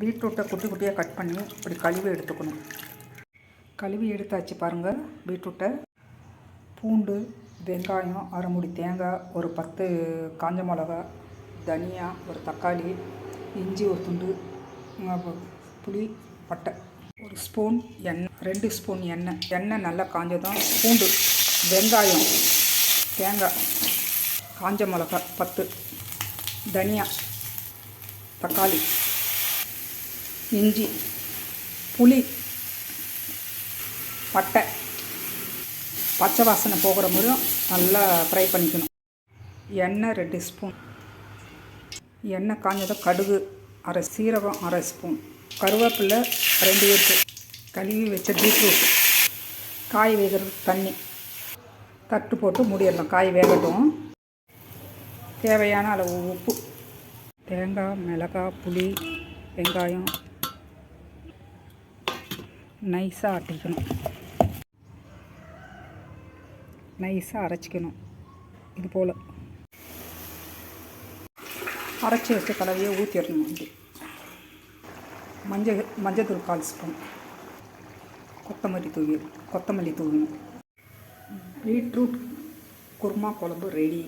பீட்ரூட்டை குட்டி குட்டியாக கட் பண்ணி இப்படி கழுவி எடுத்துக்கணும். கழுவி எடுத்தாச்சு பாருங்கள் பீட்ரூட்டை. பூண்டு வெங்காயம் அரைமுடி தேங்காய் ஒரு பத்து காஞ்ச மிளகா தனியா ஒரு தக்காளி இஞ்சி ஒரு துண்டு புளி பட்டை. ஒரு ஸ்பூன் எண்ணெய் ரெண்டு ஸ்பூன் எண்ணெய். எண்ணெய் நல்லா காஞ்சதும் பூண்டு வெங்காயம் தேங்காய் காஞ்ச மிளகா பத்து தனியா தக்காளி. இஞ்சி புளி பட்டை பச்சை வாசனை போகிற முறையும் நல்லா ஃப்ரை பண்ணிக்கணும். எண்ணெய் ரெண்டு ஸ்பூன் எண்ணெய் காஞ்சதும் கடுகு அரை சீரகம் அரை ஸ்பூன் கருவேப்பிலை ரெண்டு ஏற்று கழுவி வச்ச பீட்ரூட் காய் வேகிறதுக்கு தண்ணி. தட்டு போட்டு மூடிடலாம். காய் வேகட்டும். தேவையான அளவு உப்பு. தேங்காய் மிளகாய் புளி வெங்காயம் நைஸாக ஆட்டிக்கணும் நைஸாக அரைச்சிக்கணும். இது போல். அரைச்சி வச்ச கலவையை ஊற்றிடணும் வந்து மஞ்சள். மஞ்சள் கால் ஸ்பூன். கொத்தமல்லி தூவி கொத்தமல்லி தூவணும் பீட்ரூட் குருமா குழம்பு ரெடி.